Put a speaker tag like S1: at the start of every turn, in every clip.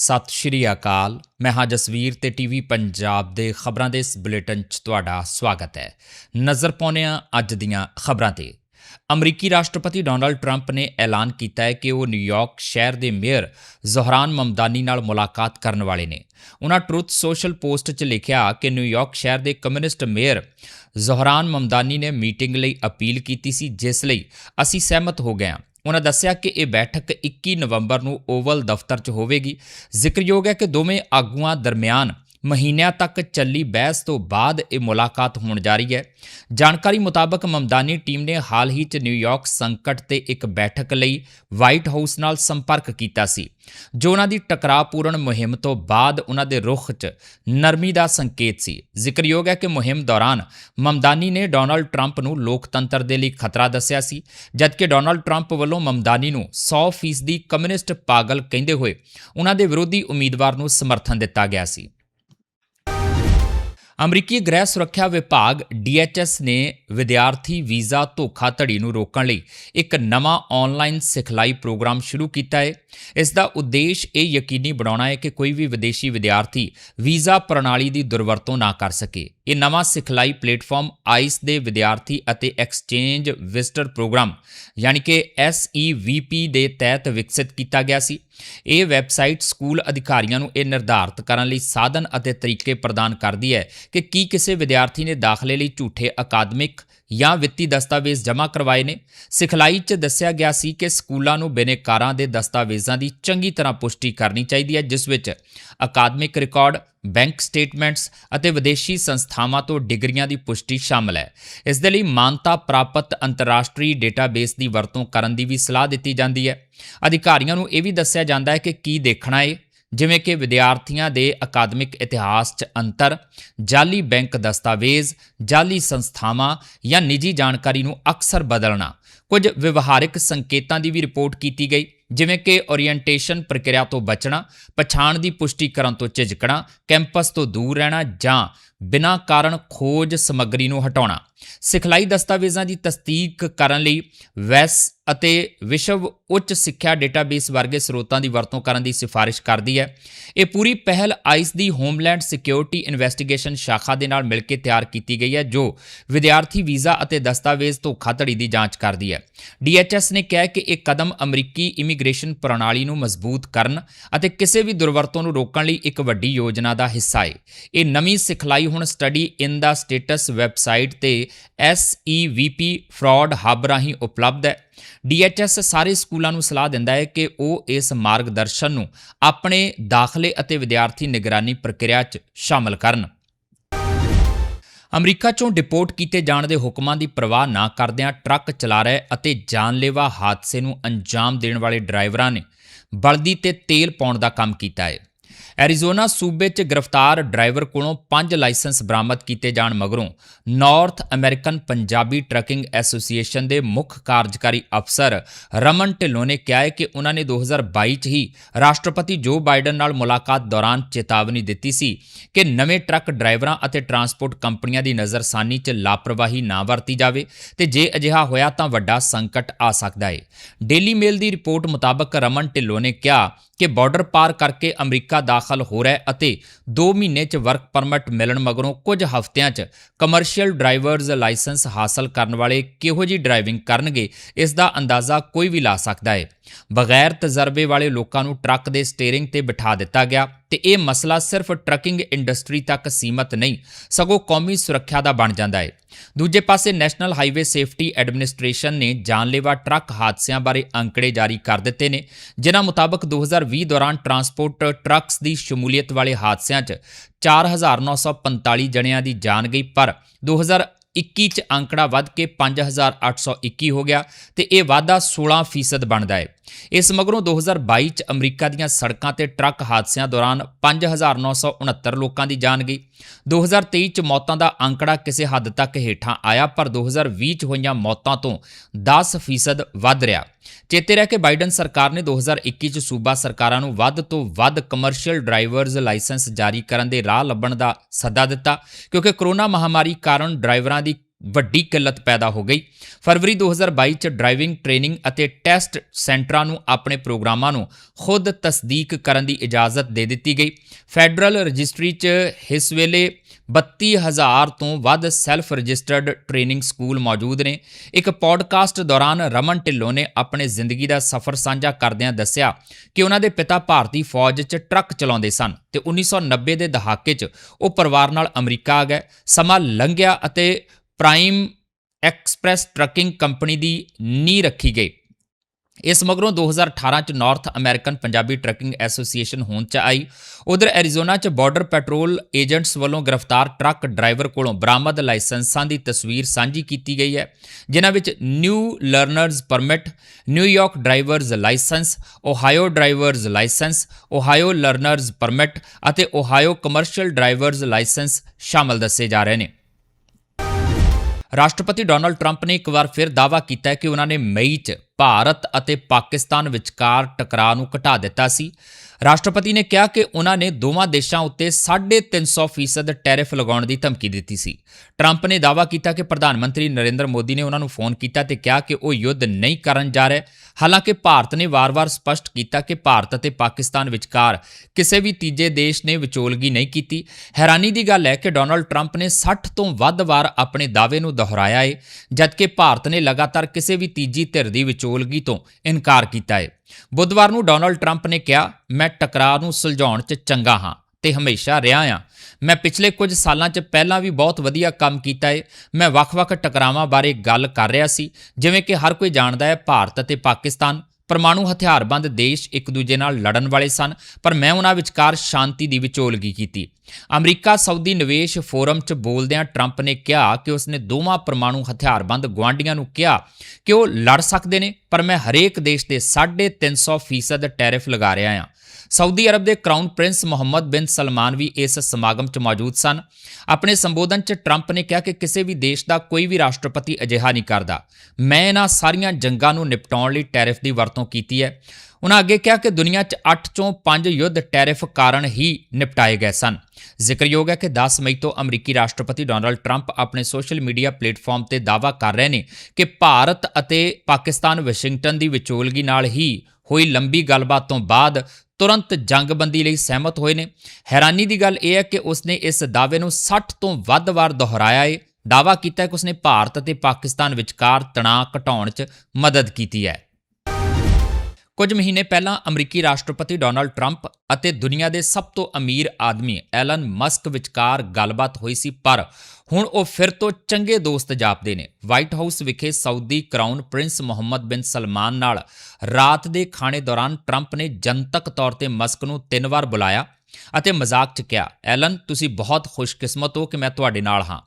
S1: ਸਤਿ ਸ਼੍ਰੀ ਅਕਾਲ। ਮੈਂ ਹਾਂ ਜਸਵੀਰ ਤੇ ਟੀਵੀ ਪੰਜਾਬ ਦੇ ਖਬਰਾਂ ਦੇ ਇਸ ਬੁਲੇਟਿਨ 'ਚ ਤੁਹਾਡਾ ਸਵਾਗਤ ਹੈ। ਨਜ਼ਰ ਪਾਉਂਦੇ ਹਾਂ ਅੱਜ ਦੀਆਂ ਖਬਰਾਂ ਤੇ। ਅਮਰੀਕੀ ਰਾਸ਼ਟਰਪਤੀ ਡੋਨਲਡ ਟਰੰਪ ਨੇ ਐਲਾਨ ਕੀਤਾ ਹੈ ਕਿ ਉਹ ਨਿਊਯਾਰਕ ਸ਼ਹਿਰ ਦੇ ਮੇਅਰ ਜ਼ੋਹਰਾਨ ਮਮਦਾਨੀ ਨਾਲ ਮੁਲਾਕਾਤ ਕਰਨ ਵਾਲੇ ਨੇ। ਉਹਨਾਂ ਟਰੁੱਥ ਸੋਸ਼ਲ ਪੋਸਟ 'ਚ ਲਿਖਿਆ ਕਿ ਨਿਊਯਾਰਕ ਸ਼ਹਿਰ ਦੇ ਕਮਿਊਨਿਸਟ ਮੇਅਰ ਜ਼ੋਹਰਾਨ ਮਮਦਾਨੀ ਨੇ ਮੀਟਿੰਗ ਲਈ ਅਪੀਲ ਕੀਤੀ ਸੀ, ਜਿਸ ਲਈ ਅਸੀਂ ਸਹਿਮਤ ਹੋ ਗਏ ਹਾਂ। ਉਹਨਾਂ ਦੱਸਿਆ ਕਿ ਇਹ ਬੈਠਕ 21 ਨਵੰਬਰ ਨੂੰ ਓਵਲ ਦਫ਼ਤਰ 'ਚ ਹੋਵੇਗੀ। ਜ਼ਿਕਰਯੋਗ ਹੈ ਕਿ ਦੋਵੇਂ ਆਗੂਆਂ ਦਰਮਿਆਨ ਮਹੀਨਿਆਂ ਤੱਕ ਚੱਲੀ ਬਹਿਸ ਤੋਂ ਬਾਅਦ ਇਹ ਮੁਲਾਕਾਤ ਹੋਣ ਜਾ ਰਹੀ ਹੈ। ਜਾਣਕਾਰੀ ਮੁਤਾਬਕ ਮਮਦਾਨੀ ਟੀਮ ਨੇ ਹਾਲ ਹੀ 'ਚ ਨਿਊਯਾਰਕ ਸੰਕਟ ਤੇ ਇੱਕ ਬੈਠਕ ਲਈ ਵਾਈਟ ਹਾਊਸ ਨਾਲ ਸੰਪਰਕ ਕੀਤਾ ਸੀ, ਜੋ ਉਹਨਾਂ ਦੀ ਟਕਰਾਅਪੂਰਨ ਮੁਹਿੰਮ ਤੋਂ ਬਾਅਦ ਉਹਨਾਂ ਦੇ ਰੁਖ 'ਚ ਨਰਮੀ ਦਾ ਸੰਕੇਤ ਸੀ। ਜ਼ਿਕਰਯੋਗ ਹੈ ਕਿ ਮੁਹਿੰਮ ਦੌਰਾਨ ਮਮਦਾਨੀ ਨੇ ਡੋਨਲਡ ਟਰੰਪ ਨੂੰ ਲੋਕਤੰਤਰ ਦੇ ਲਈ ਖਤਰਾ ਦੱਸਿਆ ਸੀ, ਜਦਕਿ ਡੋਨਲਡ ਟਰੰਪ ਵੱਲੋਂ ਮਮਦਾਨੀ ਨੂੰ 100% ਕਮਿਊਨਿਸਟ ਪਾਗਲ ਕਹਿੰਦੇ ਹੋਏ ਉਹਨਾਂ ਦੇ ਵਿਰੋਧੀ ਉਮੀਦਵਾਰ ਨੂੰ ਸਮਰਥਨ ਦਿੱਤਾ ਗਿਆ ਸੀ। ਅਮਰੀਕੀ ਗ੍ਰਹਿ ਸੁਰੱਖਿਆ ਵਿਭਾਗ DHS ਨੇ ਵਿਦਿਆਰਥੀ ਵੀਜ਼ਾ ਧੋਖਾਧੜੀ ਨੂੰ ਰੋਕਣ ਲਈ ਇੱਕ ਨਵਾਂ ਆਨਲਾਈਨ ਸਿਖਲਾਈ ਪ੍ਰੋਗਰਾਮ ਸ਼ੁਰੂ ਕੀਤਾ ਹੈ। ਇਸ ਦਾ ਉਦੇਸ਼ ਇਹ ਯਕੀਨੀ ਬਣਾਉਣਾ ਹੈ ਕਿ ਕੋਈ ਵੀ ਵਿਦੇਸ਼ੀ ਵਿਦਿਆਰਥੀ ਵੀਜ਼ਾ ਪ੍ਰਣਾਲੀ ਦੀ ਦੁਰਵਰਤੋਂ ਨਾ ਕਰ ਸਕੇ। ਇਹ ਨਵਾਂ ਸਿਖਲਾਈ ਪਲੇਟਫਾਰਮ ਆਈਸ ਦੇ ਵਿਦਿਆਰਥੀ ਅਤੇ ਐਕਸਚੇਂਜ ਵਿਜ਼ਟਰ ਪ੍ਰੋਗਰਾਮ, ਯਾਨੀ ਕਿ SEVP ਦੇ ਤਹਿਤ ਵਿਕਸਿਤ ਕੀਤਾ ਗਿਆ ਸੀ। ਇਹ ਵੈਬਸਾਈਟ ਸਕੂਲ ਅਧਿਕਾਰੀਆਂ ਨੂੰ ਇਹ ਨਿਰਧਾਰਤ ਕਰਨ ਲਈ ਸਾਧਨ ਅਤੇ ਤਰੀਕੇ ਪ੍ਰਦਾਨ ਕਰਦੀ ਹੈ ਕਿ ਕੀ ਕਿਸੇ ਵਿਦਿਆਰਥੀ ਨੇ ਦਾਖਲੇ ਲਈ ਝੂਠੇ ਅਕਾਦਮਿਕ ਜਾਂ ਵਿੱਤੀ ਦਸਤਾਵੇਜ਼ ਜਮ੍ਹਾਂ ਕਰਵਾਏ ਨੇ। ਸਿਖਲਾਈ 'ਚ ਦੱਸਿਆ ਗਿਆ ਸੀ ਕਿ ਸਕੂਲਾਂ ਨੂੰ ਬਿਨੇਕਾਰਾਂ ਦੇ ਦਸਤਾਵੇਜ਼ਾਂ ਦੀ ਚੰਗੀ ਤਰ੍ਹਾਂ ਪੁਸ਼ਟੀ ਕਰਨੀ ਚਾਹੀਦੀ ਹੈ, ਜਿਸ ਵਿੱਚ ਅਕਾਦਮਿਕ ਰਿਕਾਰਡ, ਬੈਂਕ ਸਟੇਟਮੈਂਟਸ ਅਤੇ ਵਿਦੇਸ਼ੀ ਸੰਸਥਾਵਾਂ ਤੋਂ ਡਿਗਰੀਆਂ ਦੀ ਪੁਸ਼ਟੀ ਸ਼ਾਮਲ ਹੈ। ਇਸ ਦੇ ਲਈ ਮਾਨਤਾ ਪ੍ਰਾਪਤ ਅੰਤਰਰਾਸ਼ਟਰੀ ਡੇਟਾਬੇਸ ਦੀ ਵਰਤੋਂ ਕਰਨ ਦੀ ਵੀ ਸਲਾਹ ਦਿੱਤੀ ਜਾਂਦੀ ਹੈ। ਅਧਿਕਾਰੀਆਂ ਨੂੰ ਇਹ ਵੀ ਦੱਸਿਆ ਜਾਂਦਾ ਹੈ ਕਿ ਕੀ ਦੇਖਣਾ ਹੈ ਜਿਵੇਂ ਕਿ ਵਿਦਿਆਰਥੀਆਂ ਦੇ ਅਕਾਦਮਿਕ ਇਤਿਹਾਸ 'ਚ ਅੰਤਰ ਜਾਲੀ ਬੈਂਕ ਦਸਤਾਵੇਜ਼ ਜਾਲੀ ਸੰਸਥਾਵਾਂ ਜਾਂ ਨਿੱਜੀ ਜਾਣਕਾਰੀ ਨੂੰ ਅਕਸਰ ਬਦਲਣਾ। ਕੁਝ ਵਿਵਹਾਰਿਕ ਸੰਕੇਤਾਂ ਦੀ ਵੀ ਰਿਪੋਰਟ ਕੀਤੀ ਗਈ। ਜਿਵੇਂ ਕਿ ਓਰੀਐਂਟੇਸ਼ਨ ਪ੍ਰਕਿਰਿਆ ਤੋਂ ਬਚਣਾ, ਪਛਾਣ ਦੀ ਪੁਸ਼ਟੀ ਕਰਨ ਤੋਂ ਝਿਜਕਣਾ ਕੈਂਪਸ ਤੋਂ ਦੂਰ ਰਹਿਣਾ ਜਾਂ ਬਿਨਾਂ ਕਾਰਨ ਖੋਜ ਸਮੱਗਰੀ ਨੂੰ ਹਟਾਉਣਾ। ਸਿਖਲਾਈ ਦਸਤਾਵੇਜ਼ਾਂ ਦੀ ਤਸਦੀਕ ਕਰਨ ਲਈ ਵੈਸ ਅਤੇ ਵਿਸ਼ਵ ਉੱਚ ਸਿੱਖਿਆ ਡੇਟਾਬੇਸ ਵਰਗੇ ਸਰੋਤਾਂ ਦੀ ਵਰਤੋਂ ਕਰਨ ਦੀ ਸਿਫਾਰਿਸ਼ ਕਰਦੀ ਹੈ। ਇਹ ਪੂਰੀ ਪਹਿਲ ਆਈਸ ਦੀ ਹੋਮਲੈਂਡ ਸਿਕਿਉਰਿਟੀ ਇਨਵੈਸਟੀਗੇਸ਼ਨ ਸ਼ਾਖਾ ਦੇ ਨਾਲ ਮਿਲ ਕੇ ਤਿਆਰ ਕੀਤੀ ਗਈ ਹੈ, ਜੋ ਵਿਦਿਆਰਥੀ ਵੀਜ਼ਾ ਅਤੇ ਦਸਤਾਵੇਜ਼ ਧੋਖਾਧੜੀ ਦੀ ਜਾਂਚ ਕਰਦੀ ਹੈ। DHS ਨੇ ਕਿਹਾ ਕਿ ਇਹ ਕਦਮ ਅਮਰੀਕੀ ਇਮੀ ਇਮੀਗ੍ਰੇਸ਼ਨ ਪ੍ਰਣਾਲੀ ਨੂੰ ਮਜ਼ਬੂਤ ਕਰਨ ਅਤੇ ਕਿਸੇ ਵੀ ਦੁਰਵਰਤੋਂ ਨੂੰ ਰੋਕਣ ਲਈ ਇੱਕ ਵੱਡੀ ਯੋਜਨਾ ਦਾ ਹਿੱਸਾ ਹੈ ਇਹ ਨਵੀਂ ਸਿਖਲਾਈ ਹੁਣ study in the States website ਤੇ SEVP ਫਰਾਡ ਹੱਬ ਰਾਹੀਂ ਉਪਲਬਧ ਹੈ। DHS ਸਾਰੇ ਸਕੂਲਾਂ ਨੂੰ ਸਲਾਹ ਦਿੰਦਾ ਹੈ ਕਿ ਉਹ ਇਸ ਮਾਰਗਦਰਸ਼ਨ ਨੂੰ ਆਪਣੇ ਦਾਖਲੇ ਅਤੇ ਵਿਦਿਆਰਥੀ ਨਿਗਰਾਨੀ ਪ੍ਰਕਿਰਿਆ 'ਚ ਸ਼ਾਮਲ ਕਰਨ। ਅਮਰੀਕਾ ਚੋਂ ਡਿਪੋਰਟ ਕੀਤੇ ਜਾਣ ਦੇ ਹੁਕਮਾਂ ਦੀ ਪਰਵਾਹ ਨਾ ਕਰਦਿਆਂ ਟਰੱਕ ਚਲਾ ਰਹੇ ਅਤੇ ਜਾਨਲੇਵਾ ਹਾਦਸੇ ਨੂੰ ਅੰਜਾਮ ਦੇਣ ਵਾਲੇ ਡਰਾਈਵਰਾਂ ਨੇ ਬਲਦੀ ਤੇ ਤੇਲ ਪਾਉਣ ਦਾ ਕੰਮ ਕੀਤਾ ਹੈ। ਐਰੀਜ਼ੋਨਾ ਸੂਬੇ 'ਚ ਗ੍ਰਿਫਤਾਰ ਡਰਾਈਵਰ ਕੋਲੋਂ 5 ਲਾਇਸੈਂਸ ਬਰਾਮਦ ਕੀਤੇ ਜਾਣ ਮਗਰੋਂ North American Punjabi trucking association ਦੇ ਮੁੱਖ ਕਾਰਜਕਾਰੀ ਅਫਸਰ ਰਮਨ ਢਿੱਲੋਂ ਨੇ ਕਿਹਾ ਹੈ ਕਿ ਉਹਨਾਂ ਨੇ 2022 'ਚ ਹੀ ਰਾਸ਼ਟਰਪਤੀ ਜੋ ਬਾਈਡਨ ਨਾਲ ਮੁਲਾਕਾਤ ਦੌਰਾਨ ਚੇਤਾਵਨੀ ਦਿੱਤੀ ਸੀ ਕਿ ਨਵੇਂ ਟਰੱਕ ਡਰਾਈਵਰਾਂ ਅਤੇ ਟਰਾਂਸਪੋਰਟ ਕੰਪਨੀਆਂ ਦੀ ਨਜ਼ਰਸਾਨੀ 'ਚ ਲਾਪਰਵਾਹੀ ਨਾ ਵਰਤੀ ਜਾਵੇ ਤੇ ਜੇ ਅਜਿਹਾ ਹੋਇਆ ਤਾਂ ਵੱਡਾ ਸੰਕਟ ਆ ਸਕਦਾ ਹੈ। ਡੇਲੀ ਮੇਲ ਦੀ ਰਿਪੋਰਟ ਮੁਤਾਬਕ ਰਮਨ ਢਿੱਲੋਂ ਨੇ ਕਿਹਾ ਕਿ ਬਾਰਡਰ ਪਾਰ ਕਰਕੇ ਅਮਰੀਕਾ ਦਾਖਲ ਹੋ ਰਿਹਾ ਅਤੇ 2 ਮਹੀਨੇ 'ਚ ਵਰਕ ਪਰਮਿਟ ਮਿਲਣ ਮਗਰੋਂ ਕੁਝ ਹਫ਼ਤਿਆਂ 'ਚ ਕਮਰਸ਼ੀਅਲ ਡਰਾਈਵਰਜ਼ ਲਾਇਸੈਂਸ ਹਾਸਲ ਕਰਨ ਵਾਲੇ ਕਿਹੋ ਜੀ ਡਰਾਈਵਿੰਗ ਕਰਨਗੇ, ਇਸ ਦਾ ਅੰਦਾਜ਼ਾ ਕੋਈ ਵੀ ਲਾ ਸਕਦਾ ਹੈ। ਬਗੈਰ ਤਜਰਬੇ ਵਾਲੇ ਲੋਕਾਂ ਨੂੰ ਟਰੱਕ ਦੇ ਸਟੀਅਰਿੰਗ ਤੇ ਬਿਠਾ ਦਿੱਤਾ ਗਿਆ। ਤੇ ਇਹ ਮਸਲਾ ਸਿਰਫ ਟਰੱਕਿੰਗ ਇੰਡਸਟਰੀ ਤੱਕ ਸੀਮਤ ਨਹੀਂ, ਸਗੋਂ ਕੌਮੀ ਸੁਰੱਖਿਆ ਦਾ ਬਣ ਜਾਂਦਾ ਹੈ। ਦੂਜੇ ਪਾਸੇ ਨੈਸ਼ਨਲ ਹਾਈਵੇ ਸੇਫਟੀ ਐਡਮਿਨਿਸਟ੍ਰੇਸ਼ਨ ਨੇ ਜਾਨਲੇਵਾ ਟਰੱਕ ਹਾਦਸਿਆਂ ਬਾਰੇ ਅੰਕੜੇ ਜਾਰੀ ਕਰ ਦਿੱਤੇ ਨੇ, ਜਿਨ੍ਹਾਂ ਮੁਤਾਬਕ 2020 ਦੌਰਾਨ ਟਰਾਂਸਪੋਰਟ ਟਰੱਕਸ ਦੀ ਸ਼ਮੂਲੀਅਤ ਵਾਲੇ ਹਾਦਸਿਆਂ 'ਚ 4945 ਜਣਿਆਂ ਦੀ ਜਾਨ ਗਈ, ਪਰ 2021 ਚ ਅੰਕੜਾ ਵੱਧ ਕੇ 5821 ਹੋ ਗਿਆ ਤੇ ਇਹ ਵਾਧਾ 16% ਬਣਦਾ ਹੈ। ਇਸ ਮਗਰੋਂ 2022 ਚ ਅਮਰੀਕਾ ਦੀਆਂ ਸੜਕਾਂ ਤੇ ਟਰੱਕ ਹਾਦਸਿਆਂ ਦੌਰਾਨ 5969 ਲੋਕਾਂ ਦੀ ਜਾਨ ਗਈ। 2023 ਚ ਮੌਤਾਂ ਦਾ ਅੰਕੜਾ ਕਿਸੇ ਹੱਦ ਤੱਕ ਹੇਠਾਂ ਆਇਆ, ਪਰ 2020 ਚ ਹੋਈਆਂ ਮੌਤਾਂ ਤੋਂ 10% ਵੱਧ ਰਿਹਾ। ਚੇਤੇ ਰਹਿ ਕਿ ਬਾਈਡਨ ਸਰਕਾਰ ਨੇ 2021 ਚ ਸੂਬਾ ਸਰਕਾਰਾਂ ਨੂੰ ਵੱਧ ਤੋਂ ਵੱਧ ਕਮਰਸ਼ੀਅਲ ਡਰਾਈਵਰਜ਼ ਲਾਇਸੈਂਸ ਜਾਰੀ ਕਰਨ ਦੇ ਰਾਹ ਲੱਭਣ ਦਾ ਸੱਦਾ ਦਿੱਤਾ, ਕਿਉਂਕਿ ਕਰੋਨਾ ਮਹਾਮਾਰੀ ਕਾਰਨ ਡਰਾਈਵਰਾਂ ਦੀ ਵੱਡੀ ਕਿੱਲਤ ਪੈਦਾ ਹੋ ਗਈ। ਫਰਵਰੀ 2022 ਚ ਡਰਾਈਵਿੰਗ, ਟ੍ਰੇਨਿੰਗ ਅਤੇ ਟੈਸਟ ਸੈਂਟਰਾਂ ਨੂੰ ਆਪਣੇ ਪ੍ਰੋਗਰਾਮਾਂ ਨੂੰ ਖੁਦ ਤਸਦੀਕ ਕਰਨ ਦੀ ਇਜਾਜ਼ਤ ਦੇ ਦਿੱਤੀ ਗਈ। ਫੈਡਰਲ ਰਜਿਸਟਰੀ 'ਚ ਇਸ ਵੇਲੇ 32000 ਤੋਂ ਵੱਧ ਸੈਲਫ ਰਜਿਸਟਰਡ ਟ੍ਰੇਨਿੰਗ ਸਕੂਲ ਮੌਜੂਦ ਨੇ। ਇੱਕ ਪੋਡਕਾਸਟ ਦੌਰਾਨ ਰਮਨ ਢਿੱਲੋਂ ਨੇ ਆਪਣੇ ਜ਼ਿੰਦਗੀ ਦਾ ਸਫ਼ਰ ਸਾਂਝਾ ਕਰਦਿਆਂ ਦੱਸਿਆ ਕਿ ਉਹਨਾਂ ਦੇ ਪਿਤਾ ਭਾਰਤੀ ਫੌਜ 'ਚ ਟਰੱਕ ਚਲਾਉਂਦੇ ਸਨ ਤੇ 1990 ਦੇ ਦਹਾਕੇ 'ਚ ਉਹ ਪਰਿਵਾਰ ਨਾਲ ਅਮਰੀਕਾ ਆ ਗਏ। ਸਮਾਂ ਲੰਘਿਆ ਅਤੇ ਪ੍ਰਾਈਮ ਐਕਸਪ੍ਰੈਸ ਟਰੱਕਿੰਗ ਕੰਪਨੀ ਦੀ ਨੀਂਹ ਰੱਖੀ ਗਈ। ਇਸ ਮਗਰੋਂ 2018 ਚ North American Punjabi trucking association ਹੋਂਦ ਚ ਆਈ। ਉਧਰ ਐਰੀਜ਼ੋਨਾ ਚ ਬਾਰਡਰ ਪੈਟਰੋਲ ਏਜੰਟਸ ਵੱਲੋਂ ਗ੍ਰਿਫਤਾਰ ਟਰੱਕ ਡਰਾਈਵਰ ਕੋਲੋਂ ਬਰਾਮਦ ਲਾਇਸੈਂਸਾਂ ਦੀ ਤਸਵੀਰ ਸਾਂਝੀ ਕੀਤੀ ਗਈ ਹੈ, ਜਿਨ੍ਹਾਂ ਵਿੱਚ new learners permit New York drivers licence Ohio drivers licence Ohio learners permit ਅਤੇ ਓਹਾਇਓ ਕਮਰਸ਼ੀਅਲ ਡਰਾਈਵਰਜ਼ ਲਾਇਸੈਂਸ ਸ਼ਾਮਲ ਦੱਸੇ ਜਾ ਰਹੇ ਨੇ। ਰਾਸ਼ਟਰਪਤੀ ਡੋਨਲਡ ਟਰੰਪ ਨੇ ਇੱਕ ਵਾਰ ਫਿਰ ਦਾਅਵਾ ਕੀਤਾ ਕਿ ਉਹਨਾਂ ਨੇ ਮਈ 'ਚ ਭਾਰਤ ਅਤੇ ਪਾਕਿਸਤਾਨ ਵਿਚਕਾਰ ਟਕਰਾਅ ਨੂੰ ਘਟਾ ਦਿੱਤਾ ਸੀ। ਰਾਸ਼ਟਰਪਤੀ ਨੇ ਕਿਹਾ ਕਿ ਉਹਨਾਂ ਨੇ ਦੋਵਾਂ ਦੇਸ਼ਾਂ ਉੱਤੇ 350% ਟੈਰਿਫ ਲਗਾਉਣ ਦੀ ਧਮਕੀ ਦਿੱਤੀ ਸੀ। ਟਰੰਪ ਨੇ ਦਾਅਵਾ ਕੀਤਾ ਕਿ ਪ੍ਰਧਾਨ ਮੰਤਰੀ ਨਰਿੰਦਰ ਮੋਦੀ ਨੇ ਉਹਨਾਂ ਨੂੰ ਫੋਨ ਕੀਤਾ ਤੇ ਕਿਹਾ ਕਿ ਉਹ ਯੁੱਧ ਨਹੀਂ ਕਰਨ ਜਾ ਰਿਹਾ। ਹਾਲਾਂਕਿ ਭਾਰਤ ਨੇ ਵਾਰ-ਵਾਰ ਸਪਸ਼ਟ ਕੀਤਾ ਕਿ ਭਾਰਤ ਅਤੇ ਪਾਕਿਸਤਾਨ ਵਿਚਕਾਰ ਕਿਸੇ ਵੀ ਤੀਜੇ ਦੇਸ਼ ਨੇ ਵਿਚੋਲਗੀ ਨਹੀਂ ਕੀਤੀ। ਹੈਰਾਨੀ ਦੀ ਗੱਲ ਹੈ ਕਿ ਡੋਨਲਡ ਟਰੰਪ ਨੇ 60 ਤੋਂ ਵੱਧ ਵਾਰ ਆਪਣੇ ਦਾਅਵੇ ਨੂੰ ਦੁਹਰਾਇਆ ਹੈ ਜਦਕਿ ਭਾਰਤ ਨੇ ਲਗਾਤਾਰ ਕਿਸੇ ਵੀ ਤੀਜੀ ਧਿਰ ਦੀ ਵਿਚੋਲਗੀ ਤੋਂ ਇਨਕਾਰ ਕੀਤਾ ਹੈ ਬੁੱਧਵਾਰ ਨੂੰ ਡੋਨਲਡ ਟਰੰਪ ਨੇ ਕਿਹਾ, ਮੈਂ ਟਕਰਾਅ ਨੂੰ ਸੁਲਝਾਉਣ 'ਚ ਚੰਗਾ ਹਾਂ ਤੇ ਹਮੇਸ਼ਾ ਰਿਹਾ ਹਾਂ ਮੈਂ ਪਿਛਲੇ ਕੁਝ ਸਾਲਾਂ 'ਚ ਪਹਿਲਾਂ ਵੀ ਬਹੁਤ ਵਧੀਆ ਕੰਮ ਕੀਤਾ ਹੈ ਮੈਂ ਵੱਖ-ਵੱਖ ਟਕਰਾਵਾਂ ਬਾਰੇ ਗੱਲ ਕਰ ਰਿਹਾ ਸੀ। ਜਿਵੇਂ ਕਿ ਹਰ ਕੋਈ ਜਾਣਦਾ ਹੈ, ਭਾਰਤ ਅਤੇ ਪਾਕਿਸਤਾਨ ਪਰਮਾਣੂ ਹਥਿਆਰਬੰਦ ਦੇਸ਼ ਇੱਕ ਦੂਜੇ ਨਾਲ ਲੜਨ ਵਾਲੇ ਸਨ, ਪਰ ਮੈਂ ਉਹਨਾਂ ਵਿਚਕਾਰ ਸ਼ਾਂਤੀ ਦੀ ਵਿਚੋਲਗੀ ਕੀਤੀ। ਅਮਰੀਕਾ ਸਾਊਦੀ ਨਿਵੇਸ਼ ਫੋਰਮ 'ਚ ਬੋਲਦਿਆਂ ਟਰੰਪ ਨੇ ਕਿਹਾ ਕਿ ਉਸਨੇ ਦੋਵਾਂ ਪਰਮਾਣੂ ਹਥਿਆਰਬੰਦ ਗੁਆਂਢੀਆਂ ਨੂੰ ਕਿਹਾ ਕਿ ਉਹ ਲੜ ਸਕਦੇ ਨੇ, ਪਰ ਮੈਂ ਹਰੇਕ ਦੇਸ਼ ਤੇ 350% ਟੈਰਿਫ ਲਗਾ ਰਿਹਾ ਹਾਂ। ਸਾਊਦੀ ਅਰਬ ਦੇ crown prince Mohammed bin Salman ਵੀ ਇਸ ਸਮਾਗਮ 'ਚ ਮੌਜੂਦ ਸਨ। ਆਪਣੇ ਸੰਬੋਧਨ 'ਚ ਟਰੰਪ ਨੇ ਕਿਹਾ ਕਿ ਕਿਸੇ ਵੀ ਦੇਸ਼ ਦਾ ਕੋਈ ਵੀ ਰਾਸ਼ਟਰਪਤੀ ਅਜਿਹਾ ਨਹੀਂ ਕਰਦਾ। ਮੈਂ ਇਹਨਾਂ ਸਾਰੀਆਂ ਜੰਗਾਂ ਨੂੰ ਨਿਪਟਾਉਣ ਲਈ ਟੈਰਿਫ ਦੀ ਵਰਤੋਂ ਕੀਤੀ ਹੈ। ਉਹਨਾਂ ਅੱਗੇ ਕਿਹਾ ਕਿ ਦੁਨੀਆ 'ਚ 8 ਚੋਂ 5 ਯੁੱਧ ਟੈਰਿਫ ਕਾਰਨ ਹੀ ਨਿਪਟਾਏ ਗਏ ਸਨ। ਜ਼ਿਕਰਯੋਗ ਹੈ ਕਿ 10 ਮਈ ਤੋਂ ਅਮਰੀਕੀ ਰਾਸ਼ਟਰਪਤੀ ਡੋਨਲਡ ਟਰੰਪ ਆਪਣੇ ਸੋਸ਼ਲ ਮੀਡੀਆ ਪਲੇਟਫਾਰਮ ਤੇ ਦਾਅਵਾ ਕਰ ਰਹੇ ਨੇ ਕਿ ਭਾਰਤ ਅਤੇ ਪਾਕਿਸਤਾਨ ਵਾਸ਼ਿੰਗਟਨ ਦੀ ਵਿਚੋਲਗੀ ਨਾਲ ਹੀ ਹੋਈ ਲੰਬੀ ਗੱਲਬਾਤ ਤੋਂ ਬਾਅਦ ਤੁਰੰਤ ਜੰਗਬੰਦੀ ਲਈ ਸਹਿਮਤ ਹੋਏ ਨੇ। ਹੈਰਾਨੀ ਦੀ ਗੱਲ ਇਹ ਹੈ ਕਿ ਉਸਨੇ ਇਸ ਦਾਅਵੇ ਨੂੰ 60 ਤੋਂ ਵੱਧ ਵਾਰ ਦੁਹਰਾਇਆ ਹੈ ਦਾਅਵਾ ਕੀਤਾ ਹੈ ਕਿ ਉਸਨੇ ਭਾਰਤ ਅਤੇ ਪਾਕਿਸਤਾਨ ਵਿਚਕਾਰ ਤਣਾਅ ਘਟਾਉਣ 'ਚ ਮਦਦ ਕੀਤੀ ਹੈ। ਕੁਝ ਮਹੀਨੇ ਪਹਿਲਾਂ ਅਮਰੀਕੀ ਰਾਸ਼ਟਰਪਤੀ ਡੋਨਾਲਡ ਟਰੰਪ ਅਤੇ ਦੁਨੀਆ ਦੇ ਸਭ ਤੋਂ ਅਮੀਰ ਆਦਮੀ ਐਲਨ ਮਸਕ ਵਿਚਕਾਰ ਗੱਲਬਾਤ ਹੋਈ ਸੀ, ਪਰ ਹੁਣ ਉਹ ਫਿਰ ਤੋਂ ਚੰਗੇ ਦੋਸਤ ਜਾਪਦੇ ਨੇ। ਵਾਈਟ ਹਾਊਸ ਵਿਖੇ Saudi crown prince Mohammed bin Salman ਨਾਲ ਰਾਤ ਦੇ ਖਾਣੇ ਦੌਰਾਨ ਟਰੰਪ ਨੇ ਜਨਤਕ ਤੌਰ ਤੇ ਮਸਕ ਨੂੰ ਤਿੰਨ ਵਾਰ ਬੁਲਾਇਆ ਅਤੇ ਮਜ਼ਾਕ 'ਚ ਕਿਹਾ, ਐਲਨ, ਤੁਸੀਂ ਬਹੁਤ ਖੁਸ਼ਕਿਸਮਤ ਹੋ ਕਿ ਮੈਂ ਤੁਹਾਡੇ ਨਾਲ ਹਾਂ।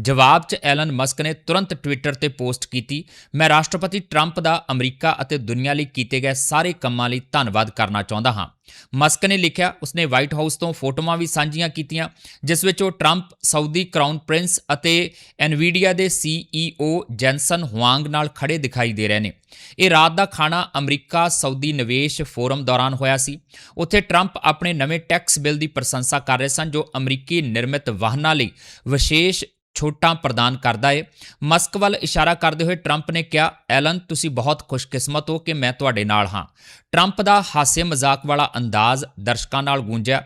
S1: ਜਵਾਬ 'ਚ ਐਲਨ ਮਸਕ ਨੇ ਤੁਰੰਤ ਟਵਿੱਟਰ ਤੇ ਪੋਸਟ ਕੀਤੀ, ਮੈਂ ਰਾਸ਼ਟਰਪਤੀ ਟਰੰਪ ਦਾ ਅਮਰੀਕਾ ਅਤੇ ਦੁਨੀਆ ਲਈ ਕੀਤੇ ਗਏ ਸਾਰੇ ਕੰਮਾਂ ਲਈ ਧੰਨਵਾਦ ਕਰਨਾ ਚਾਹੁੰਦਾ ਹਾਂ। ਮਸਕ ਨੇ ਲਿਖਿਆ, ਉਸਨੇ ਵਾਈਟ ਹਾਊਸ ਤੋਂ ਫੋਟੋਆਂ ਵੀ ਸਾਂਝੀਆਂ ਕੀਤੀਆਂ, ਜਿਸ ਵਿੱਚ ਉਹ ਟਰੰਪ, ਸਾਊਦੀ ਕਰਾਊਨ ਪ੍ਰਿੰਸ ਅਤੇ ਐਨਵੀਡੀਆ ਦੇ ਸੀਈਓ ਜੈਨਸਨ ਹੁਆਂਗ ਨਾਲ ਖੜੇ ਦਿਖਾਈ ਦੇ ਰਹੇ ਨੇ। ਇਹ ਰਾਤ ਦਾ ਖਾਣਾ ਅਮਰੀਕਾ ਸਾਊਦੀ ਨਿਵੇਸ਼ ਫੋਰਮ ਦੌਰਾਨ ਹੋਇਆ ਸੀ। ਉੱਥੇ ਟਰੰਪ ਆਪਣੇ ਨਵੇਂ ਟੈਕਸ ਬਿੱਲ ਦੀ ਪ੍ਰਸ਼ੰਸਾ ਕਰ ਰਹੇ ਸਨ, ਜੋ ਅਮਰੀਕੀ ਨਿਰਮਿਤ ਵਾਹਨਾਂ ਲਈ ਵਿਸ਼ੇਸ਼ ਛੋਟਾਂ ਪ੍ਰਦਾਨ ਕਰਦਾ ਹੈ ਮਸਕ ਵੱਲ ਇਸ਼ਾਰਾ ਕਰਦੇ ਹੋਏ ਟਰੰਪ ਨੇ ਕਿਹਾ, ਐਲਨ, ਤੁਸੀਂ ਬਹੁਤ ਖੁਸ਼ਕਿਸਮਤ ਹੋ ਕਿ ਮੈਂ ਤੁਹਾਡੇ ਨਾਲ ਹਾਂ। ਟਰੰਪ ਦਾ ਹਾਸੇ ਮਜ਼ਾਕ ਵਾਲਾ ਅੰਦਾਜ਼ ਦਰਸ਼ਕਾਂ ਨਾਲ ਗੂੰਜਿਆ।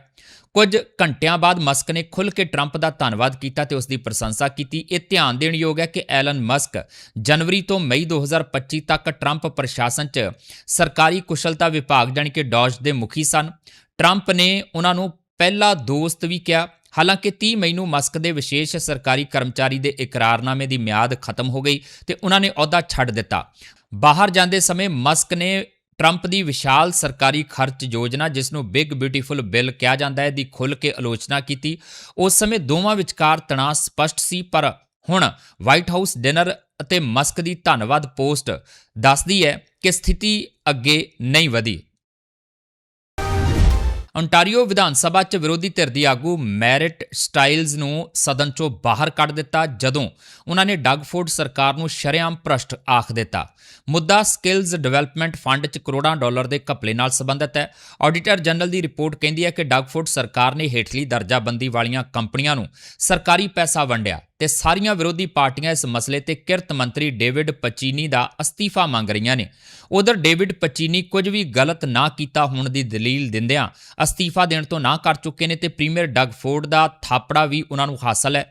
S1: ਕੁਝ ਘੰਟਿਆਂ ਬਾਅਦ ਮਸਕ ਨੇ ਖੁੱਲ੍ਹ ਕੇ ਟਰੰਪ ਦਾ ਧੰਨਵਾਦ ਕੀਤਾ ਤੇ ਉਸ ਦੀ ਪ੍ਰਸ਼ੰਸਾ ਕੀਤੀ। ਇਹ ਧਿਆਨ ਦੇਣ ਯੋਗ ਹੈ ਕਿ ਐਲਨ ਮਸਕ ਜਨਵਰੀ ਤੋਂ ਮਈ 2025 ਤੱਕ ਟਰੰਪ ਪ੍ਰਸ਼ਾਸਨ 'ਚ ਸਰਕਾਰੀ ਕੁਸ਼ਲਤਾ ਵਿਭਾਗ ਜਾਣੀ ਕਿ ਡੌਜ ਦੇ ਮੁਖੀ ਸਨ। ਟਰੰਪ ਨੇ ਉਹਨਾਂ ਨੂੰ ਪਹਿਲਾ ਦੋਸਤ ਵੀ ਕਿਹਾ। ਹਾਲਾਂਕਿ 30 ਮਈ ਨੂੰ ਮਸਕ ਦੇ ਵਿਸ਼ੇਸ਼ ਸਰਕਾਰੀ ਕਰਮਚਾਰੀ ਦੇ ਇਕਰਾਰਨਾਮੇ ਦੀ ਮਿਆਦ ਖਤਮ ਹੋ ਗਈ ਤੇ ਉਹਨਾਂ ਨੇ ਅਹੁਦਾ ਛੱਡ ਦਿੱਤਾ। ਬਾਹਰ ਜਾਂਦੇ ਸਮੇਂ ਮਸਕ ਨੇ ਟਰੰਪ ਦੀ ਵਿਸ਼ਾਲ ਸਰਕਾਰੀ ਖਰਚ ਯੋਜਨਾ, ਜਿਸ ਨੂੰ ਬਿਗ ਬਿਊਟੀਫੁਲ ਬਿੱਲ ਕਿਹਾ ਜਾਂਦਾ ਹੈ, ਦੀ ਖੁੱਲ੍ਹ ਕੇ ਆਲੋਚਨਾ ਕੀਤੀ। ਉਸ ਸਮੇਂ ਦੋਵਾਂ ਵਿਚਕਾਰ ਤਣਾਅ ਸਪਸ਼ਟ ਸੀ, ਪਰ ਹੁਣ ਵਾਈਟ ਹਾਊਸ ਡਿਨਰ ਅਤੇ ਮਸਕ ਦੀ ਧੰਨਵਾਦ ਪੋਸਟ ਦੱਸਦੀ ਹੈ ਕਿ ਸਥਿਤੀ ਅੱਗੇ ਨਹੀਂ ਵਧੀ। ਓਨਟਾਰੀਓ ਵਿਧਾਨ ਸਭਾ 'ਚ ਵਿਰੋਧੀ ਧਿਰ ਦੀ ਆਗੂ ਮੈਰਿਟ ਸਟਾਈਲਜ਼ ਨੂੰ ਸਦਨ 'ਚੋਂ ਬਾਹਰ ਕੱਢ ਦਿੱਤਾ, ਜਦੋਂ ਉਹਨਾਂ ਨੇ ਡਗਫੋਰਡ ਸਰਕਾਰ ਨੂੰ ਸ਼ਰੇਆਮ ਭ੍ਰਸ਼ਟ ਆਖ ਦਿੱਤਾ। ਮੁੱਦਾ ਸਕਿੱਲਜ਼ ਡਿਵੈਲਪਮੈਂਟ ਫੰਡ 'ਚ ਕਰੋੜਾਂ ਡਾਲਰ ਦੇ ਘਪਲੇ ਨਾਲ ਸੰਬੰਧਿਤ ਹੈ। ਆਡੀਟਰ ਜਨਰਲ ਦੀ ਰਿਪੋਰਟ ਕਹਿੰਦੀ ਹੈ ਕਿ ਡਗਫੋਰਡ ਸਰਕਾਰ ਨੇ ਹੇਠਲੀ ਦਰਜਾਬੰਦੀ ਵਾਲੀਆਂ ਕੰਪਨੀਆਂ ਨੂੰ ਸਰਕਾਰੀ ਪੈਸਾ ਵੰਡਿਆ। ਤੇ ਸਾਰੀਆਂ ਵਿਰੋਧੀ ਪਾਰਟੀਆਂ ਇਸ ਮਸਲੇ ਤੇ ਕਿਰਤ ਮੰਤਰੀ ਡੇਵਿਡ ਪਚੀਨੀ ਦਾ ਅਸਤੀਫਾ ਮੰਗ ਰਹੀਆਂ ਨੇ। ਉਧਰ ਡੇਵਿਡ ਪਚੀਨੀ ਕੁਝ ਵੀ ਗਲਤ ਨਾ ਕੀਤਾ ਹੋਣ ਦੀ ਦਲੀਲ ਦਿੰਦਿਆਂ ਅਸਤੀਫਾ ਦੇਣ ਤੋਂ ਨਾ ਕਰ ਚੁੱਕੇ ਨੇ ਤੇ ਪ੍ਰੀਮੀਅਰ ਡਗ ਫੋਰਡ ਦਾ ਥਾਪੜਾ ਵੀ ਉਹਨਾਂ ਨੂੰ ਹਾਸਲ ਹੈ।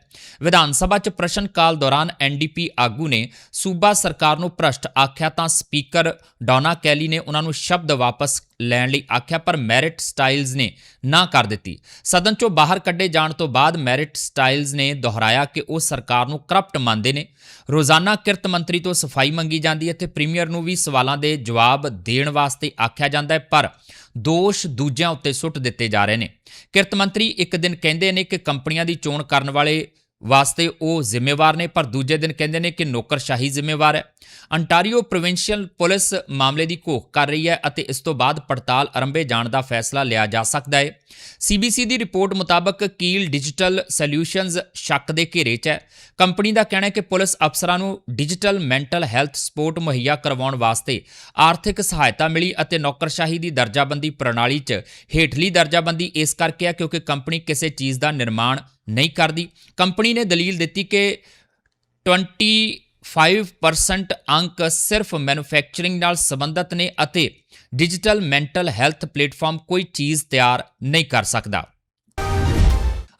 S1: ਵਿਧਾਨ ਸਭਾ 'ਚ ਪ੍ਰਸ਼ਨ ਕਾਲ ਦੌਰਾਨ ਐਨਡੀਪੀ ਆਗੂ ਨੇ ਸੂਬਾ ਸਰਕਾਰ ਨੂੰ ਭ੍ਰਸ਼ਟ ਆਖਿਆ ਤਾਂ ਸਪੀਕਰ ਡੋਨਾ ਕੈਲੀ ਨੇ ਉਹਨਾਂ ਨੂੰ ਸ਼ਬਦ ਵਾਪਸ ਲੈਣ ਲਈ ਆਖਿਆ, ਪਰ ਮੈਰਿਟ ਸਟਾਈਲਜ਼ ਨੇ ਨਾ ਕਰ ਦਿੱਤੀ। ਸਦਨ 'ਚੋਂ ਬਾਹਰ ਕੱਢੇ ਜਾਣ ਤੋਂ ਬਾਅਦ ਮੈਰਿਟ ਸਟਾਈਲਜ਼ ਨੇ ਦੁਹਰਾਇਆ ਕਿ ਉਹ ਸਰਕਾਰ ਨੂੰ ਕਰਪਟ ਮੰਨਦੇ ਨੇ। ਰੋਜ਼ਾਨਾ ਕਿਰਤ ਮੰਤਰੀ ਤੋਂ ਸਫ਼ਾਈ ਮੰਗੀ ਜਾਂਦੀ ਹੈ ਤੇ ਪ੍ਰੀਮੀਅਰ ਨੂੰ ਵੀ ਸਵਾਲਾਂ ਦੇ ਜਵਾਬ ਦੇਣ ਵਾਸਤੇ ਆਖਿਆ ਜਾਂਦਾ ਹੈ, ਪਰ ਦੋਸ਼ ਦੂਜਿਆਂ ਉੱਤੇ ਸੁੱਟ ਦਿੱਤੇ ਜਾ ਰਹੇ ਨੇ। ਕਿਰਤ ਮੰਤਰੀ ਇੱਕ ਦਿਨ ਕਹਿੰਦੇ ਨੇ ਕਿ ਕੰਪਨੀਆਂ ਦੀ ਚੋਣ ਕਰਨ ਵਾਲੇ ਵਾਸਤੇ ਉਹ ਜ਼ਿੰਮੇਵਾਰ ਨੇ, ਪਰ ਦੂਜੇ ਦਿਨ ਕਹਿੰਦੇ ਨੇ ਕਿ ਨੌਕਰਸ਼ਾਹੀ ਜ਼ਿੰਮੇਵਾਰ ਹੈ। ਅੰਟਾਰੀਓ ਪ੍ਰੋਵਿੰਸ਼ੀਅਲ ਪੁਲਿਸ ਮਾਮਲੇ ਦੀ ਘੋਖ ਕਰ ਰਹੀ ਹੈ ਅਤੇ ਇਸ ਤੋਂ ਬਾਅਦ ਪੜਤਾਲ ਅਰੰਭੇ ਜਾਣ ਦਾ ਫੈਸਲਾ ਲਿਆ ਜਾ ਸਕਦਾ ਹੈ। ਸੀਬੀਸੀ ਦੀ ਰਿਪੋਰਟ ਮੁਤਾਬਕ ਕੀਲ ਡਿਜੀਟਲ ਸੋਲਿਊਸ਼ਨਜ਼ ਸ਼ੱਕ ਦੇ ਘੇਰੇ 'ਚ ਹੈ। ਕੰਪਨੀ ਦਾ ਕਹਿਣਾ ਹੈ ਕਿ ਪੁਲਿਸ ਅਫਸਰਾਂ ਨੂੰ ਡਿਜੀਟਲ ਮੈਂਟਲ ਹੈਲਥ ਸਪੋਰਟ ਮੁਹੱਈਆ ਕਰਵਾਉਣ ਵਾਸਤੇ ਆਰਥਿਕ ਸਹਾਇਤਾ ਮਿਲੀ ਅਤੇ ਨੌਕਰਸ਼ਾਹੀ ਦੀ ਦਰਜਾਬੰਦੀ ਪ੍ਰਣਾਲੀ 'ਚ ਹੇਠਲੀ ਦਰਜਾਬੰਦੀ ਇਸ ਕਰਕੇ ਹੈ ਕਿਉਂਕਿ ਕੰਪਨੀ ਕਿਸੇ ਚੀਜ਼ ਦਾ ਨਿਰਮਾਣ ਨਹੀਂ ਕਰਦੀ। ਕੰਪਨੀ ਨੇ ਦਲੀਲ ਦਿੱਤੀ ਕਿ 25% ਅੰਕ ਸਿਰਫ ਮੈਨੂਫੈਕਚਰਿੰਗ ਨਾਲ ਸੰਬੰਧਿਤ ਨੇ ਅਤੇ ਡਿਜੀਟਲ ਮੈਂਟਲ ਹੈਲਥ ਪਲੇਟਫਾਰਮ ਕੋਈ ਚੀਜ਼ ਤਿਆਰ ਨਹੀਂ ਕਰ ਸਕਦਾ।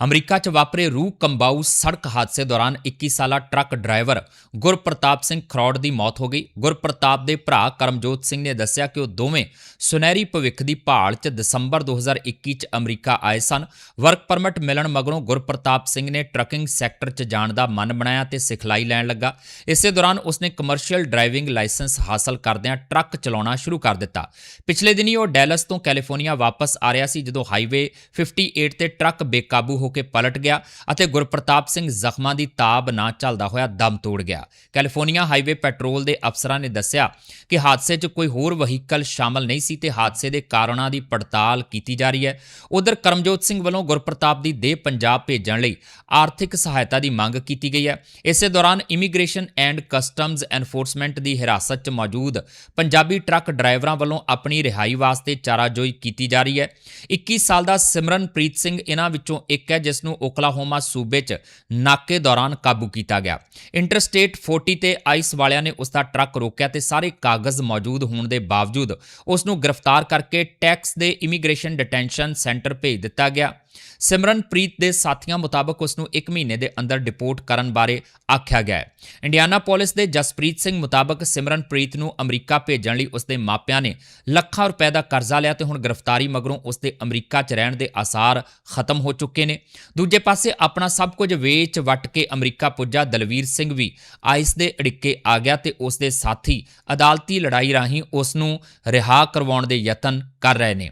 S1: ਅਮਰੀਕਾ 'ਚ ਵਾਪਰੇ ਰੂਹ ਕੰਬਾਊ ਸੜਕ ਹਾਦਸੇ ਦੌਰਾਨ 21 ਸਾਲਾ ਟਰੱਕ ਡਰਾਈਵਰ ਗੁਰਪ੍ਰਤਾਪ ਸਿੰਘ ਖਰੌੜ ਦੀ ਮੌਤ ਹੋ ਗਈ। ਗੁਰਪ੍ਰਤਾਪ ਦੇ ਭਰਾ ਕਰਮਜੋਤ ਸਿੰਘ ਨੇ ਦੱਸਿਆ ਕਿ ਉਹ ਦੋਵੇਂ ਸੁਨਹਿਰੀ ਭਵਿੱਖ ਦੀ ਭਾਲ 'ਚ ਦਸੰਬਰ 2021 'ਚ ਅਮਰੀਕਾ ਆਏ ਸਨ। ਵਰਕ ਪਰਮਿਟ ਮਿਲਣ ਮਗਰੋਂ ਗੁਰਪ੍ਰਤਾਪ ਸਿੰਘ ਨੇ ਟਰੱਕਿੰਗ ਸੈਕਟਰ 'ਚ ਜਾਣ ਦਾ ਮਨ ਬਣਾਇਆ ਤੇ ਸਿਖਲਾਈ ਲੈਣ ਲੱਗਾ। ਇਸੇ ਦੌਰਾਨ ਉਸਨੇ ਕਮਰਸ਼ੀਅਲ ਡਰਾਈਵਿੰਗ ਲਾਇਸੈਂਸ ਹਾਸਲ ਕਰਦਿਆਂ ਟਰੱਕ ਚਲਾਉਣਾ ਸ਼ੁਰੂ ਕਰ ਦਿੱਤਾ। ਪਿਛਲੇ ਦਿਨੀ ਉਹ ਡੈਲਸ ਤੋਂ ਕੈਲੀਫੋਰਨੀਆ ਵਾਪਸ ਆ ਰਿਹਾ ਸੀ, ਜਦੋਂ ਹਾਈਵੇ 58 ਤੇ ਟਰੱਕ ਬੇਕਾਬੂ ਹੋ ਕੇ ਪਲਟ ਗਿਆ ਅਤੇ ਗੁਰਪ੍ਰਤਾਪ ਸਿੰਘ ਜ਼ਖਮਾਂ ਦੀ ਤਾਬ ਨਾ ਚੱਲਦਾ ਹੋਇਆ ਦਮ ਤੋੜ ਗਿਆ। ਕੈਲੀਫੋਰਨੀਆ ਹਾਈਵੇ ਪੈਟਰੋਲ ਦੇ ਅਫਸਰਾਂ ਨੇ ਦੱਸਿਆ ਕਿ ਹਾਦਸੇ 'ਚ ਕੋਈ ਹੋਰ ਵਹੀਕਲ ਸ਼ਾਮਲ ਨਹੀਂ ਸੀ ਤੇ ਹਾਦਸੇ ਦੇ ਕਾਰਨਾਂ ਦੀ ਪੜਤਾਲ ਕੀਤੀ ਜਾ ਰਹੀ ਹੈ। ਉਧਰ ਕਰਮਜੋਤ ਸਿੰਘ ਵੱਲੋਂ ਗੁਰਪ੍ਰਤਾਪ ਦੀ ਦੇਹ ਪੰਜਾਬ ਭੇਜਣ ਲਈ ਆਰਥਿਕ ਸਹਾਇਤਾ ਦੀ ਮੰਗ ਕੀਤੀ ਗਈ ਹੈ। ਇਸੇ ਦੌਰਾਨ ਇਮੀਗ੍ਰੇਸ਼ਨ ਐਂਡ ਕਸਟਮਜ਼ ਐਨਫੋਰਸਮੈਂਟ ਦੀ ਹਿਰਾਸਤ 'ਚ ਮੌਜੂਦ ਪੰਜਾਬੀ ਟਰੱਕ ਡਰਾਈਵਰਾਂ ਵੱਲੋਂ ਆਪਣੀ ਰਿਹਾਈ ਵਾਸਤੇ ਚਾਰਾਜੋਈ ਕੀਤੀ ਜਾ ਰਹੀ ਹੈ। 21 ਸਾਲ ਦਾ ਸਿਮਰਨਪ੍ਰੀਤ ਸਿੰਘ ਇਹਨਾਂ ਵਿੱਚੋਂ ਇੱਕ ਹੈ ਜਿਸ ਨੂੰ ਓਕਲਾਹੋਮਾ ਸੂਬੇ 'ਚ ਨਾਕੇ ਦੌਰਾਨ ਕਾਬੂ ਕੀਤਾ ਗਿਆ। ਇੰਟਰਸਟੇਟ 40 ਤੇ ਆਈਸ ਵਾਲਿਆਂ ਨੇ ਉਸ ਦਾ ਟਰੱਕ ਰੋਕਿਆ ਤੇ ਸਾਰੇ ਕਾਗਜ਼ ਮੌਜੂਦ ਹੋਣ ਦੇ ਬਾਵਜੂਦ ਉਸ ਨੂੰ ਗ੍ਰਿਫਤਾਰ ਕਰਕੇ ਟੈਕਸ ਦੇ ਇਮੀਗ੍ਰੇਸ਼ਨ ਡਿਟੈਂਸ਼ਨ ਸੈਂਟਰ ਭੇਜ ਦਿੱਤਾ ਗਿਆ। ਸਿਮਰਨਪ੍ਰੀਤ ਦੇ ਸਾਥੀਆਂ ਮੁਤਾਬਕ ਉਸ ਨੂੰ 1 ਮਹੀਨੇ ਦੇ ਅੰਦਰ ਡਿਪੋਰਟ ਕਰਨ ਬਾਰੇ ਆਖਿਆ ਗਿਆ ਹੈ। ਇੰਡੀਆਨਾ ਪੁਲਿਸ ਦੇ ਜਸਪ੍ਰੀਤ ਸਿੰਘ ਮੁਤਾਬਕ ਸਿਮਰਨਪ੍ਰੀਤ ਨੂੰ ਅਮਰੀਕਾ ਭੇਜਣ ਲਈ ਉਸ ਦੇ ਮਾਪਿਆਂ ਨੇ ਲੱਖਾਂ ਰੁਪਏ ਦਾ ਕਰਜ਼ਾ ਲਿਆ ਤੇ ਹੁਣ ਗ੍ਰਿਫਤਾਰੀ ਮਗਰੋਂ ਉਸ ਦੇ ਅਮਰੀਕਾ 'ਚ ਰਹਿਣ ਦੇ ਆਸਾਰ ਖਤਮ ਹੋ ਚੁੱਕੇ ਨੇ। ਦੂਜੇ ਪਾਸੇ ਆਪਣਾ ਸਭ ਕੁਝ ਵੇਚ ਵਟ ਕੇ ਅਮਰੀਕਾ ਪੁੱਜਾ ਦਲਵੀਰ ਸਿੰਘ ਵੀ ਆਈਸ ਦੇ ਅੜਿੱਕੇ ਆ ਗਿਆ ਤੇ ਉਸ ਦੇ ਸਾਥੀ ਅਦਾਲਤੀ ਲੜਾਈ ਰਾਹੀਂ ਉਸ ਨੂੰ ਰਿਹਾ ਕਰਵਾਉਣ ਦੇ ਯਤਨ ਕਰ ਰਹੇ ਨੇ।